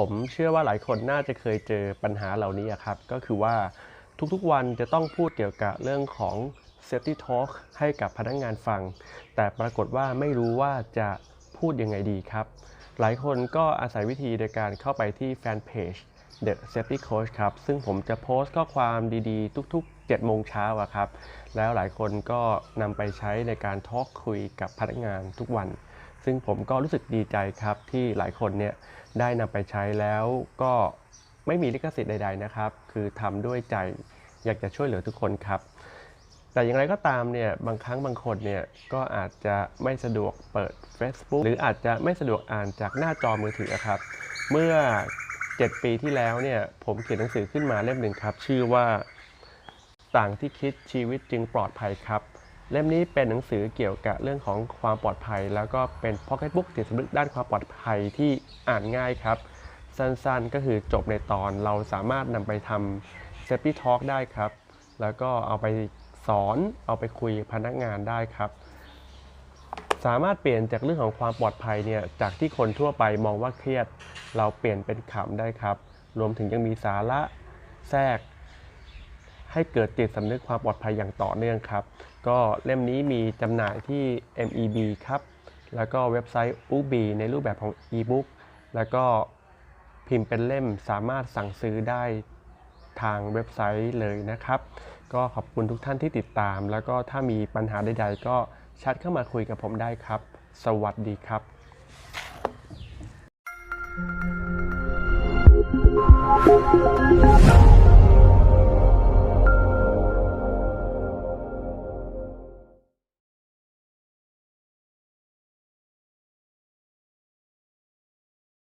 ผมเชื่อว่าหลายคนน่าจะเคยเจอปัญหาเหล่านี้ครับ ก็คือว่าทุกๆวันจะต้องพูดเกี่ยวกับเรื่องของ safety talk ให้กับพนักงานฟัง แต่ปรากฏว่าไม่รู้ว่าจะพูดยังไงดีครับ หลายคนก็อาศัยวิธีโดยการเข้าไปที่แฟนเพจ The Safety Coach ครับ ซึ่งผมจะโพสต์ข้อความดีๆ ทุก ๆ 7 โมงเช้าครับ แล้วหลายคนก็นำไปใช้ในการทอล์กคุยกับพนักงานทุกวัน ซึ่งผมก็รู้สึกดีใจครับที่หลายคนเนี่ยได้นำไปใช้แล้วก็ไม่มีลิขสิทธิ์ใด ๆนะครับ คือทำด้วยใจอยากจะช่วยเหลือทุกคนครับ แต่อย่างไรก็ตามเนี่ยบางครั้งบางคนเนี่ยก็อาจจะไม่สะดวกเปิด Facebook หรืออาจจะไม่สะดวกอ่านจากหน้าจอมือถือครับ เมื่อ 7 ปีที่แล้วเนี่ยผมเขียนหนังสือขึ้นมาเล่มหนึ่งครับ ชื่อว่าต่างที่คิดชีวิตจึงปลอดภัยครับ เล่มนี้เป็นหนังสือเกี่ยวกับเรื่องของความปลอดภัย แล้วก็เป็นพ็อกเก็ตบุ๊กจิตสำนึกด้านความปลอดภัยที่อ่านง่ายครับ สั้นๆก็คือจบในตอนเราสามารถนำไปทำเซฟตี้ทอล์กได้ครับ แล้วก็เอาไปสอนเอาไปคุยพนักงานได้ครับ สามารถเปลี่ยนจากเรื่องของความปลอดภัยเนี่ยจากที่คนทั่วไปมองว่าเครียด เราเปลี่ยนเป็นขำได้ครับ รวมถึงยังมีสาระแทรก ให้เกิดจิตสำนึกความปลอดภัยอย่างต่อเนื่องครับ ก็เล่มนี้มีจำหน่ายที่ MEB ครับ แล้วก็เว็บไซต์ u b ในรูปแบบของ e-book แล้วก็พิมพ์เป็นเล่มสามารถสั่งซื้อได้ทางเว็บไซต์เลยนะครับ ก็ขอบคุณทุกท่านที่ติดตาม แล้วก็ถ้ามีปัญหาใดๆ ก็แชทเข้ามาคุยกับผมได้ครับ สวัสดีครับ Thank